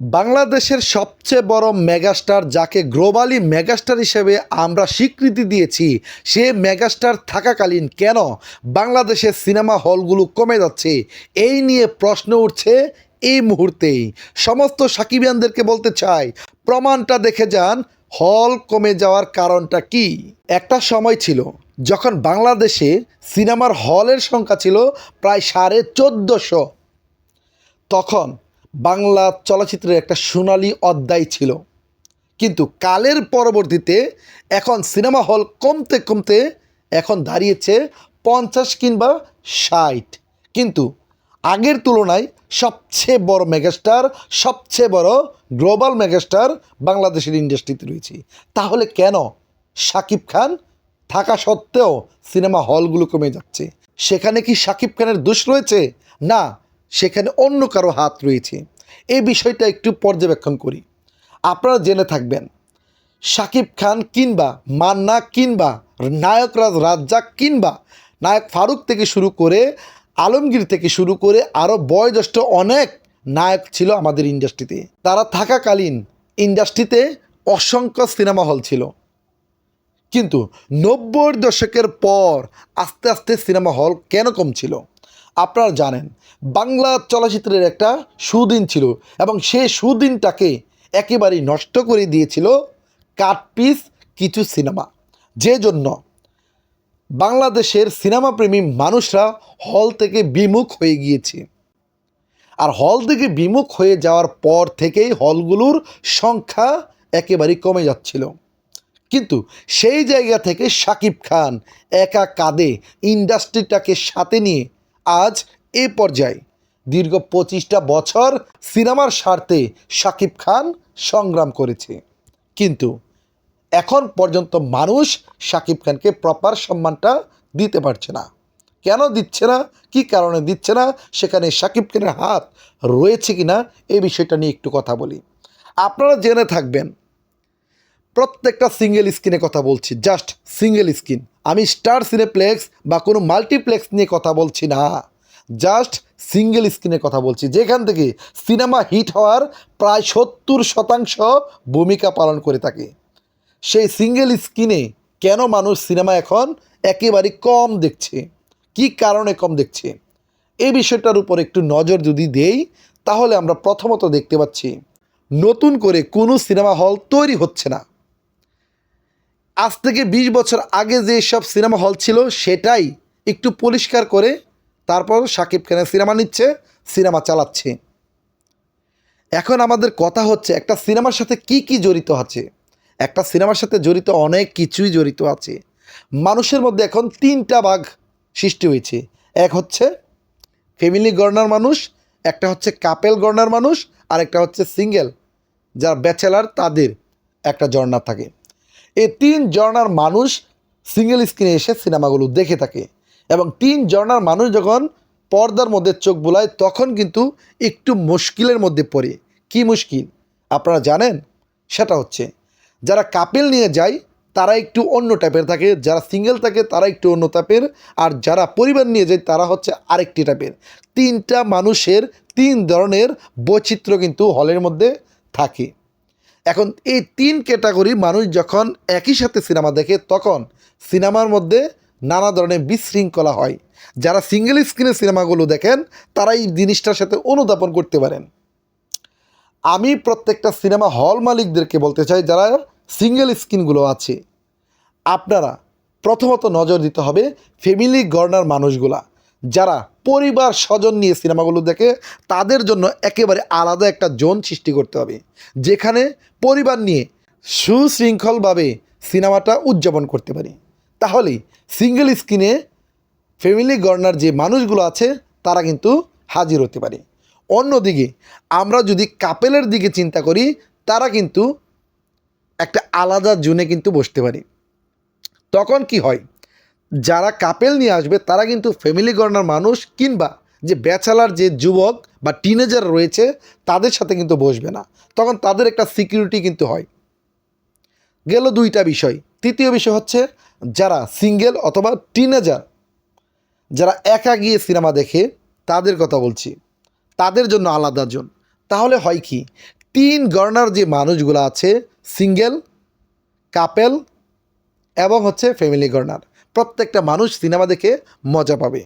বাংলাদেশের সবচেয়ে বড় মেগাস্টার যাকে গ্লোবালি মেগাস্টার হিসেবে আমরা স্বীকৃতি দিয়েছি, সে মেগাস্টার থাকাকালীন কেন বাংলাদেশের সিনেমা হলগুলো কমে যাচ্ছে? এই নিয়ে প্রশ্ন উঠছে এই মুহূর্তেই। সমস্ত সাকিবিয়ানদেরকে বলতে চাই, প্রমাণটা দেখে যান, হল কমে যাওয়ার কারণটা কি? একটা সময় ছিল যখন বাংলাদেশে সিনেমার হলের সংখ্যা ছিল প্রায় সাড়ে চোদ্দোশো। তখন বাংলা চলচ্চিত্রের একটা সোনালি অধ্যায় ছিল। কিন্তু কালের পরবর্তীতে এখন সিনেমা হল কমতে কমতে এখন দাঁড়িয়েছে পঞ্চাশ কিংবা ষাট। কিন্তু আগের তুলনায় সবচেয়ে বড় মেগাস্টার, সবচেয়ে বড় গ্লোবাল মেগাস্টার বাংলাদেশের ইন্ডাস্ট্রিতে রয়েছে। তাহলে কেন শাকিব খান থাকা সত্ত্বেও সিনেমা হলগুলো কমে যাচ্ছে? সেখানে কি শাকিব খানের দোষ রয়েছে? না সেখানে অন্য কারও হাত রয়েছে। এই বিষয়টা একটু পর্যবেক্ষণ করি। আপনারা জেনে থাকবেন শাকিব খান কিংবা মান্না কিংবা নায়করাজ রাজ্জাক কিংবা নায়ক ফারুক থেকে শুরু করে আলমগীর থেকে শুরু করে আরও বয়োজ্যেষ্ঠ অনেক নায়ক ছিল আমাদের ইন্ডাস্ট্রিতে। তারা থাকাকালীন ইন্ডাস্ট্রিতে অসংখ্য সিনেমা হল ছিল। কিন্তু নব্বই দশকের পর আস্তে আস্তে সিনেমা হল কেন কম ছিল? আপনারা জানেন, বাংলা চলচ্চিত্রের একটা সুদিন ছিল এবং সেই সুদিনটাকে একেবারেই নষ্ট করে দিয়েছিল কাটপিস কিছু সিনেমা। যে জন্য বাংলাদেশের সিনেমাপ্রেমী মানুষরা হল থেকে বিমুখ হয়ে গিয়েছে। আর হল থেকে বিমুখ হয়ে যাওয়ার পর থেকেই হলগুলোর সংখ্যা একেবারেই কমে যাচ্ছিল। কিন্তু সেই জায়গা থেকে শাকিব খান একা কাঁধে ইন্ডাস্ট্রিটাকে সাথে নিয়ে আজ এ পর্যায়ে দীর্ঘ পঁচিশটা বছর সিনেমার স্বার্থে শাকিব খান সংগ্রাম করেছে। কিন্তু এখন পর্যন্ত মানুষ শাকিব খানকে প্রপার সম্মানটা দিতে পারছে না। কেন দিচ্ছে না? কী কারণে দিচ্ছে না? সেখানে শাকিব খানের হাত রয়েছে কি না এই বিষয়টা নিয়ে একটু কথা বলি। আপনারা জেনে থাকবেন প্রত্যেকটা সিঙ্গেল স্ক্রিনে কথা বলছি জাস্ট সিঙ্গেল স্ক্রিন আমি স্টার সিনেপ্লেক্স বা কোনো মাল্টিপ্লেক্স নিয়ে কথা বলছি না। জাস্ট সিঙ্গেল স্ক্রিনে কথা বলছি, যেখান থেকে সিনেমা হিট হওয়ার প্রায় সত্তর শতাংশ ভূমিকা পালন করে থাকে। সেই সিঙ্গেল স্ক্রিনে কেন মানুষ সিনেমা এখন একেবারে কম দেখছে? কি কারণে কম দেখছে? এই বিষয়টার উপর একটু নজর যদি দেই, তাহলে আমরা প্রথমত দেখতে পাচ্ছি, নতুন করে কোনো সিনেমা হল তৈরি হচ্ছে না। আজ থেকে ২০ বছর আগে যে সব সিনেমা হল ছিল, সেটাই একটু পরিষ্কার করে তারপর সাকিব খানের সিনেমা নিচ্ছে, সিনেমা চালাচ্ছে। এখন আমাদের কথা হচ্ছে, একটা সিনেমার সাথে কি কি জড়িত আছে? একটা সিনেমার সাথে জড়িত অনেক কিছুই জড়িত আছে। মানুষের মধ্যে এখন তিনটা ভাগ সৃষ্টি হয়েছে। এক হচ্ছে ফ্যামিলি গর্নার মানুষ, একটা হচ্ছে কাপেল গর্নার মানুষ আর একটা হচ্ছে সিঙ্গেল যারা ব্যাচেলার তাদের একটা জর্নার থাকে। এই তিন জর্নার মানুষ সিঙ্গেল স্ক্রিনে এসে সিনেমাগুলো দেখে থাকে। এবং তিন জর্নার মানুষ যখন পর্দার মধ্যে চোখ বোলায়, তখন কিন্তু একটু মুশকিলের মধ্যে পড়ে। কি মুশকিল? আপনারা জানেন? সেটা হচ্ছে, যারা কাপেল নিয়ে যায়, তারা একটু অন্য টাইপের থাকে। যারা সিঙ্গেল থাকে, তারা একটু অন্য টাইপের আর যারা পরিবার নিয়ে যায়, তারা হচ্ছে আরেকটি টাইপের তিনটা মানুষের তিন ধরনের বৈচিত্র্য কিন্তু হলের মধ্যে থাকে। এখন এই তিন ক্যাটাগরি মানুষ যখন একই সাথে সিনেমা দেখে, তখন সিনেমার মধ্যে নানা ধরনের বিশৃঙ্খলা হয়। যারা সিঙ্গেল স্ক্রিনে সিনেমাগুলো দেখেন, তারা এই জিনিসটার সাথে অনুধাবন করতে পারেন। আমি প্রত্যেকটা সিনেমা হল মালিকদেরকে বলতে চাই, যারা সিঙ্গেল স্ক্রিনগুলো আছে। আপনারা প্রথমত নজর দিতে হবে ফ্যামিলি গর্নার মানুষগুলা। যারা পরিবার স্বজন নিয়ে সিনেমাগুলো দেখে, তাদের জন্য একেবারে আলাদা একটা জোন সৃষ্টি করতে হবে, যেখানে পরিবার নিয়ে সুশৃঙ্খলভাবে সিনেমাটা উদযাপন করতে পারি। তাহলে সিঙ্গেল স্ক্রিনে ফ্যামিলি গর্নার যে মানুষগুলো আছে, তারা কিন্তু হাজির হতে পারে। অন্যদিকে, আমরা যদি কাপেলের দিকে চিন্তা করি, তারা কিন্তু একটা আলাদা জোনে কিন্তু বসতে পারি। তখন কি হয়? যারা কাপেল নিয়ে আসবে, তারা কিন্তু ফ্যামিলি গর্নার মানুষ কিংবা যে ব্যাচেলার যে যুবক বা টিনেজার রয়েছে, তাদের সাথে কিন্তু বসবে না। তখন তাদের একটা সিকিউরিটি কিন্তু হয়। গেল দুইটা বিষয়। তৃতীয় বিষয় হচ্ছে, যারা সিঙ্গেল অথবা টিনেজার যারা একা গিয়ে সিনেমা দেখে, তাদের কথা বলছি। তাদের জন্য আলাদা জন। তাহলে হয় কি? তিন গণনার যে মানুষগুলো আছে সিঙ্গেল কাপেল এবং হচ্ছে ফ্যামিলি কর্নার প্রত্যেকটা মানুষ সিনেমা দেখে মজা পাবে।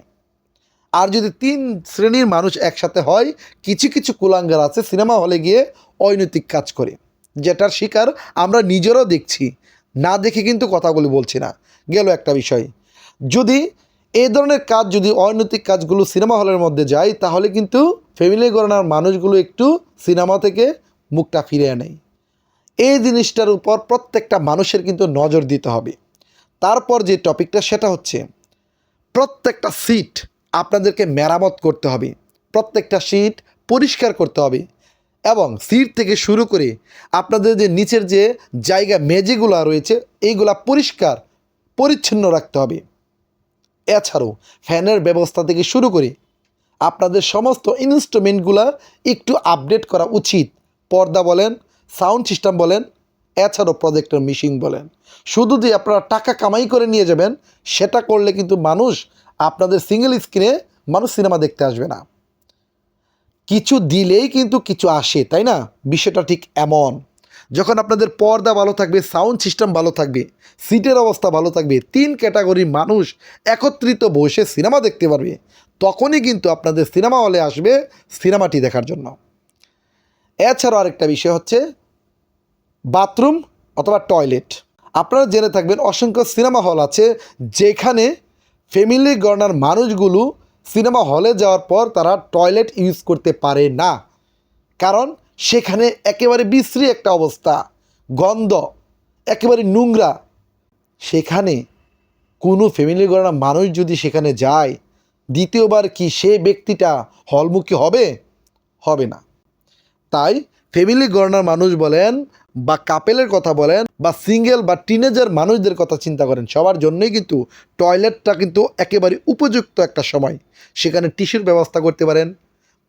আর যদি তিন শ্রেণির মানুষ একসাথে হয়, কিছু কিছু কুলাঙ্গার আছে সিনেমা হলে গিয়ে অনৈতিক কাজ করে। যেটার শিকার আমরা নিজেরাও দেখছি। না দেখে কিন্তু কথাগুলি বলছি না। গেল একটা বিষয়। যদি এই ধরনের কাজ, যদি অনৈতিক কাজগুলো সিনেমা হলের মধ্যে যায়, তাহলে কিন্তু ফ্যামিলি গণনার মানুষগুলো একটু সিনেমা থেকে মুখটা ফিরে নেয়। এই জিনিসটার উপর প্রত্যেকটা মানুষের কিন্তু নজর দিতে হবে। তারপর যে টপিকটা, সেটা হচ্ছে প্রত্যেকটা সিট আপনাদেরকে মেরামত করতে হবে। প্রত্যেকটা সিট পরিষ্কার করতে হবে এবং সিট থেকে শুরু করে আপনাদের যে নিচের যে জায়গা মেঝেগুলো রয়েছে, এইগুলা পরিষ্কার, পরিচ্ছন্ন রাখতে হবে। এছাড়াও ফ্যানের ব্যবস্থা থেকে শুরু করে আপনাদের সমস্ত ইনস্ট্রুমেন্টগুলা একটু আপডেট করা উচিত। পর্দা বলেন সাউন্ড সিস্টেম বলেন এছাড়াও প্রজেক্টর মিশিং বলেন। শুধু যে আপনারা টাকা কামাই করে নিয়ে যাবেন, সেটা করলে কিন্তু মানুষ আপনাদের সিঙ্গেল স্ক্রিনে মানুষ সিনেমা দেখতে আসবে না। কিছু দিলেই কিন্তু কিছু আসে, তাই না? বিষয়টা ঠিক এমন। যখন আপনাদের পর্দা ভালো থাকবে সাউন্ড সিস্টেম ভালো থাকবে, সিটের অবস্থা ভালো থাকবে, তিন ক্যাটাগরির মানুষ একত্রিত বসে সিনেমা দেখতে পারবে, তখনই কিন্তু আপনাদের সিনেমা হলে আসবে সিনেমাটি দেখার জন্য। এছাড়াও আরেকটা বিষয় হচ্ছে বাথরুম অথবা টয়লেট। আপনারা জেনে থাকবেন অসংখ্য সিনেমা হল আছে যেখানে ফ্যামিলি গণনার মানুষগুলো সিনেমা হলে যাওয়ার পর তারা টয়লেট ইউজ করতে পারে না। কারণ সেখানে একেবারে বিশ্রী একটা অবস্থা, গন্ধ, একেবারে নোংরা। সেখানে কোনো ফ্যামিলি গণনা মানুষ যদি সেখানে যায়, দ্বিতীয়বার কি সে ব্যক্তিটা হলমুখী হবে? হবে না। তাই ফ্যামিলি গণনার মানুষ বলেন বা কাপেলের কথা বলেন বা সিঙ্গেল বা টিনেজার মানুষদের কথা চিন্তা করেন, সবার জন্যই কিন্তু টয়লেটটা কিন্তু একেবারে উপযুক্ত একটা সময়। সেখানে টিস্যুর ব্যবস্থা করতে পারেন,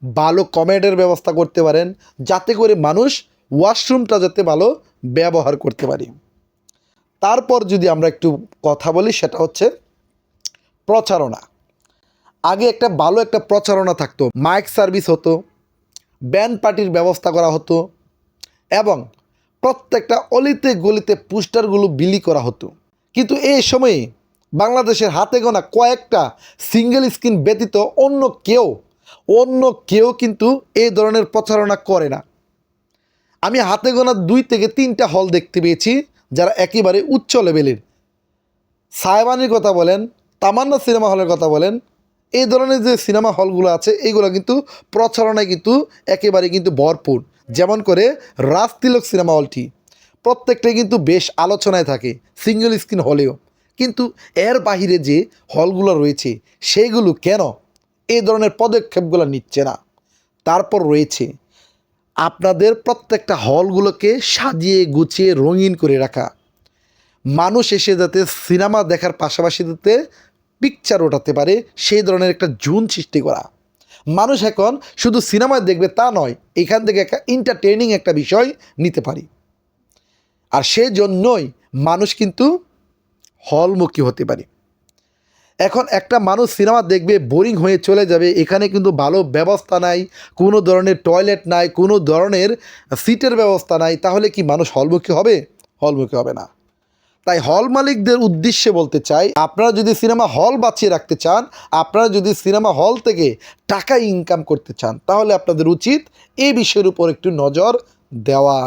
ভালো কমেডের ব্যবস্থা করতে পারেন, যাতে করে মানুষ ওয়াশরুমটা যাতে ভালো ব্যবহার করতে পারি। তারপর যদি আমরা একটু কথা বলি, সেটা হচ্ছে প্রচারণা। আগে একটা ভালো একটা প্রচারণা থাকতো মাইক সার্ভিস হতো ব্যান্ড পার্টির ব্যবস্থা করা হতো, এবং প্রত্যেকটা অলিতে গলিতে পোস্টারগুলো বিলি করা হতো। কিন্তু এই সময়ে বাংলাদেশের হাতে গোনা কয়েকটা সিঙ্গেল স্ক্রিন ব্যতীত অন্য কেউ অন্য কেউ কিন্তু এই ধরনের প্রচারণা করে না। আমি হাতে গোনা দুই থেকে তিনটা হল দেখতে পেয়েছি, যারা একেবারে উচ্চ লেভেলের। সাহেবানির কথা বলেন, তামান্না সিনেমা হলের কথা বলেন, এই ধরনের যে সিনেমা হলগুলো আছে এইগুলো কিন্তু প্রচারণায় কিন্তু একেবারে কিন্তু ভরপুর। যেমন করে রাজ তিলক সিনেমা হলটি। প্রত্যেকটাই কিন্তু বেশ আলোচনায় থাকে, সিঙ্গেল স্ক্রিন হলেও। কিন্তু এর বাহিরে যে হলগুলো রয়েছে, সেইগুলো কেন এই ধরনের পদক্ষেপগুলো নিচ্ছে না? তারপর রয়েছে, আপনাদের প্রত্যেকটা হলগুলোকে সাজিয়ে গুছিয়ে রঙিন করে রাখা। মানুষ এসে যাতে সিনেমা দেখার পাশাপাশি যাতে পিকচার ওঠাতে পারে, সেই ধরনের একটা জুন সৃষ্টি করা। মানুষ এখন শুধু সিনেমা দেখবে তা নয়, এখান থেকে একটা এন্টারটেনিং একটা বিষয় নিতে পারি। আর সেই জন্যই মানুষ কিন্তু হলমুখী হতে পারে। এখন একটা মানুষ সিনেমা দেখবে, বোরিং হয়ে চলে যাবে, এখানে কিন্তু ভালো ব্যবস্থা নাই, কোনো ধরনের টয়লেট নাই, কোনো ধরনের সিটের ব্যবস্থা নাই, তাহলে কি মানুষ হলমুখী হবে? হলমুখী হবে না। তাই হল মালিকদের উদ্দেশ্যে বলতে চাই, আপনারা যদি সিনেমা হল বাঁচিয়ে রাখতে চান, আপনারা যদি সিনেমা হল থেকে টাকা ইনকাম করতে চান, তাহলে আপনাদের উচিত এই বিষয়ের উপর একটু নজর দেওয়া।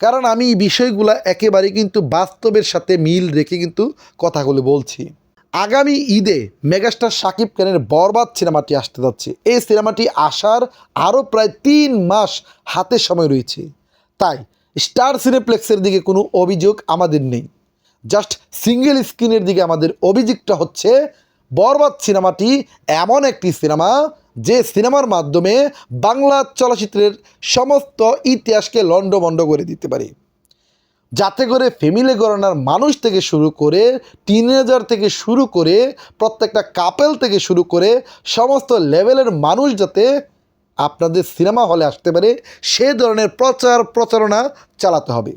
কারণ আমি এই বিষয়গুলো একেবারে কিন্তু বাস্তবের সাথে মিল রেখে কিন্তু কথাগুলো বলছি। আগামী ঈদে মেগাস্টার শাকিব খানের বরবাদ সিনেমাটি আসতে যাচ্ছে। এই সিনেমাটি আসার আরও প্রায় তিন মাস হাতে সময় রয়েছে। তাই স্টার সিনেপ্লেক্সের দিকে কোনো অভিযোগ আমাদের নেই। জাস্ট সিঙ্গেল স্ক্রিনের দিকে আমাদের অভিযোগটা হচ্ছে বরবাদ সিনেমাটি এমন একটি সিনেমা যে সিনেমার মাধ্যমে বাংলা চলচ্চিত্রের সমস্ত ইতিহাসকে লণ্ডভণ্ড করে দিতে পারে। যাতে করে ফ্যামিলি গণনার মানুষ থেকে শুরু করে টিনেজার থেকে শুরু করে প্রত্যেকটা কাপেল থেকে শুরু করে সমস্ত লেভেলের মানুষ যাতে আপনাদের সিনেমা হলে আসতে পারে, সে ধরনের প্রচার প্রচারণা চালাতে হবে।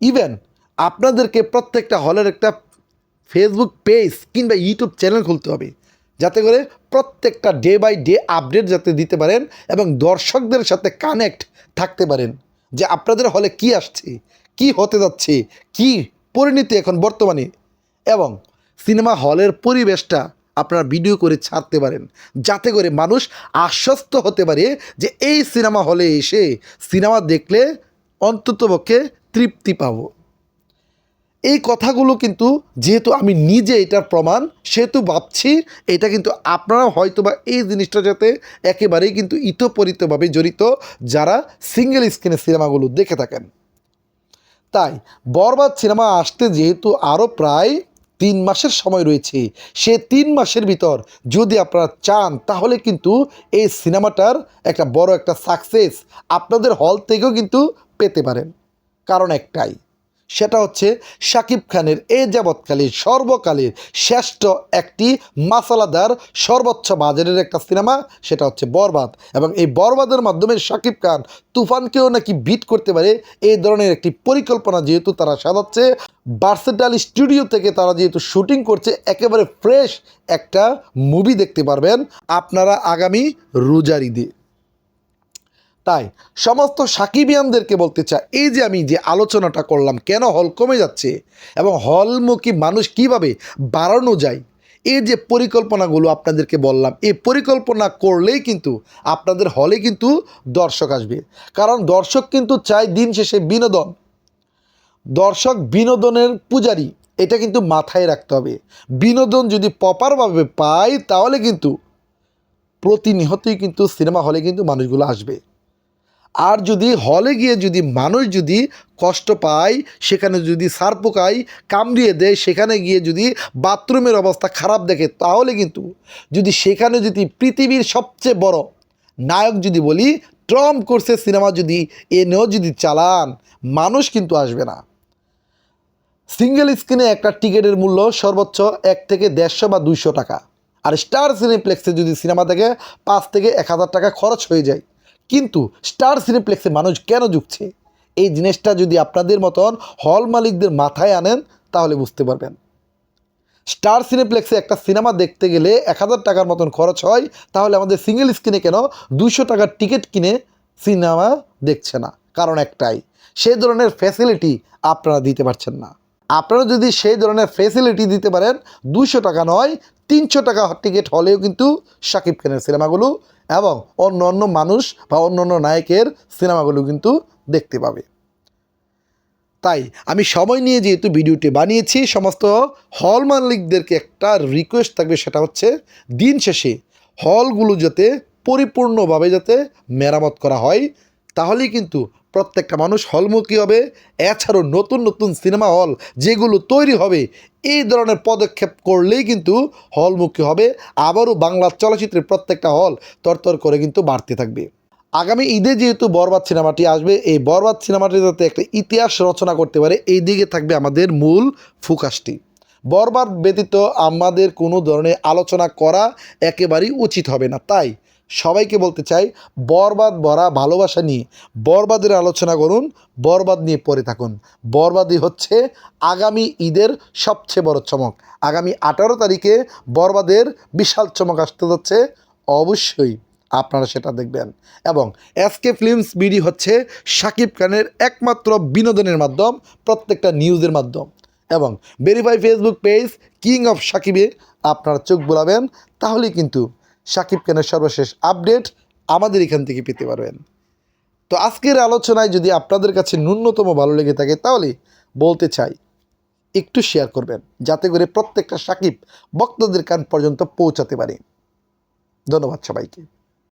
ইভেন আপনাদেরকে প্রত্যেকটা হলের একটা ফেসবুক পেজ কিংবা ইউটিউব চ্যানেল খুলতে হবে। যাতে করে প্রত্যেকটা ডে বাই ডে আপডেট যাতে দিতে পারেন এবং দর্শকদের সাথে কানেক্ট থাকতে পারেন যে আপনাদের হলে কি আসছে, কি হতে যাচ্ছে, কি পরিণতি এখন বর্তমানে এবং সিনেমা হলের পরিবেশটা আপনারা ভিডিও করে ছাড়তে পারেন। যাতে করে মানুষ আশ্বস্ত হতে পারে যে এই সিনেমা হলে এসে সিনেমা দেখলে অন্ততপক্ষে তৃপ্তি পাবো। এই কথাগুলো কিন্তু যেহেতু আমি নিজে এটার প্রমাণ, সেহেতু ভাবছি এটা কিন্তু আপনারা হয়তো বা এই জিনিসটা যাতে একেবারেই কিন্তু ইতপরিতভাবে জড়িত যারা সিঙ্গেল স্ক্রিনে সিনেমাগুলো দেখে থাকেন। তাই বরবাদ সিনেমা আসতে যেহেতু আরও প্রায় তিন মাসের সময় রয়েছে, সে তিন মাসের ভিতর যদি আপনারা চান তাহলে কিন্তু এই সিনেমাটার একটা বড় একটা সাকসেস আপনাদের হল থেকেও কিন্তু পেতে পারেন। কারণ একটাই সেটা হচ্ছে শাকিব খানের এ যাবৎকালীন সর্বকালের শ্রেষ্ঠ একটি মাসালাদার সর্বোচ্চ বাজারের একটা সিনেমা, সেটা হচ্ছে বরবাদ। এবং এই বরবাদের মাধ্যমে শাকিব খান তুফানকেও নাকি বিট করতে পারে এই ধরনের একটি পরিকল্পনা যেহেতু তারা সাজাচ্ছে। বার্সেটাল স্টুডিও থেকে তারা যেহেতু শুটিং করছে, একেবারে ফ্রেশ একটা মুভি দেখতে পারবেন। আপনারা আগামী রোজার ঈদে। তাই সমস্ত সাকিবিয়ানদেরকে বলতে চাই, এই যে আমি যে আলোচনাটা করলাম, কেন হল কমে যাচ্ছে এবং হলমুখী মানুষ কীভাবে বাড়ানো যায়, এই যে পরিকল্পনাগুলো আপনাদেরকে বললাম, এই পরিকল্পনা করলেই কিন্তু আপনাদের হলে কিন্তু দর্শক আসবে। কারণ দর্শক কিন্তু চায় দিন শেষে বিনোদন। দর্শক বিনোদনের পূজারী, এটা কিন্তু মাথায় রাখতে হবে। বিনোদন যদি প্রপারভাবে পায়, তাহলে কিন্তু প্রতিনিয়তই কিন্তু সিনেমা হলে কিন্তু মানুষগুলো আসবে। আর যদি হলে গিয়ে যদি মানুষ যদি কষ্ট পায়, সেখানে যদি সার পোকায় কামড়িয়ে দেয়, সেখানে গিয়ে যদি বাথরুমের অবস্থা খারাপ দেখে, তাহলে কিন্তু যদি সেখানে যদি পৃথিবীর সবচেয়ে বড় নায়ক যদি বলি ট্রম করছে সিনেমা যদি এনেও যদি চালান, মানুষ কিন্তু আসবে না। সিঙ্গেল স্ক্রিনে একটা টিকিটের মূল্য সর্বোচ্চ এক থেকে দেড়শো বা দুইশো টাকা। আর স্টার সিনেপ্লেক্সে যদি সিনেমা দেখে, পাঁচ থেকে এক হাজার টাকা খরচ হয়ে যায়। কিন্তু স্টার সিনেপ্লেক্সে মানুষ কেন ঝুঁকছে? এই জিনিসটা যদি আপনাদের মতন হল মালিকদের মাথায় আনেন, তাহলে বুঝতে পারবেন। স্টার সিনেপ্লেক্সে একটা সিনেমা দেখতে গেলে এক হাজার টাকার মতন খরচ হয়, তাহলে আমাদের সিঙ্গেল স্ক্রিনে কেন দুশো টাকার টিকিট কিনে সিনেমা দেখছে না? কারণ একটাই, সেই ধরনের ফ্যাসিলিটি আপনারা দিতে পারছেন না। আপনারা যদি সেই ধরনের ফ্যাসিলিটি দিতে পারেন দুশো টাকা নয়, তিনশো টাকা টিকিট হলেও কিন্তু শাকিব খানের সিনেমাগুলো এবং অন্য অন্য মানুষ বা অন্য অন্য নায়কের সিনেমাগুলো কিন্তু দেখতে পাবে। তাই আমি সময় নিয়ে যেহেতু ভিডিওটি বানিয়েছি, সমস্ত হল মালিকদেরকে একটা রিকোয়েস্ট থাকবে, সেটা হচ্ছে দিন শেষে হলগুলো যাতে পরিপূর্ণভাবে যাতে মেরামত করা হয়, তাহলেই কিন্তু প্রত্যেকটা মানুষ হলমুখী হবে? এছাড়াও নতুন নতুন সিনেমা হল যেগুলো তৈরি হবে, এই ধরনের পদক্ষেপ করলেই কিন্তু হলমুখী হবে। আবারও বাংলা চলচ্চিত্রের প্রত্যেকটা হল তরতর করে কিন্তু বাড়তে থাকবে। আগামী ঈদে যেহেতু বরবাদ সিনেমাটি আসবে, এই বরবাদ সিনেমাটি যাতে একটা ইতিহাস রচনা করতে পারে, এই দিকে থাকবে আমাদের মূল ফোকাসটি। বরবাদ ব্যতীত আমাদের কোনো ধরনের আলোচনা করা একেবারেই উচিত হবে না। তাই সবাইকে বলতে চাই, বরবাদ ভরা ভালোবাসা নিয়ে বরবাদের আলোচনা করুন, বরবাদ নিয়ে পড়ে থাকুন। বরবাদই হচ্ছে আগামী ঈদের সবচেয়ে বড় চমক। আগামী আঠারো তারিখে বরবাদের বিশাল চমক আসতে যাচ্ছে। অবশ্যই আপনারা সেটা দেখবেন। এবং এসকে ফিল্মস বিডি হচ্ছে শাকিব খানের একমাত্র বিনোদনের মাধ্যম, প্রত্যেকটা নিউজের মাধ্যম। এবং verify Facebook page king of সাকিবে আপনারা চোখ বোলাবেন, তাহলেই কিন্তু শাকিব খানের সর্বশেষ আপডেট আমাদের এখান থেকে পেতে পারবেন। তো আজকের আলোচনায় যদি আপনাদের কাছে ন্যূনতম ভালো লেগে থাকে, তাহলে বলতে চাই, একটু শেয়ার করবেন, যাতে করে প্রত্যেকটা সাকিব বক্তাদের কান পর্যন্ত পৌঁছাতে পারে। ধন্যবাদ সবাইকে।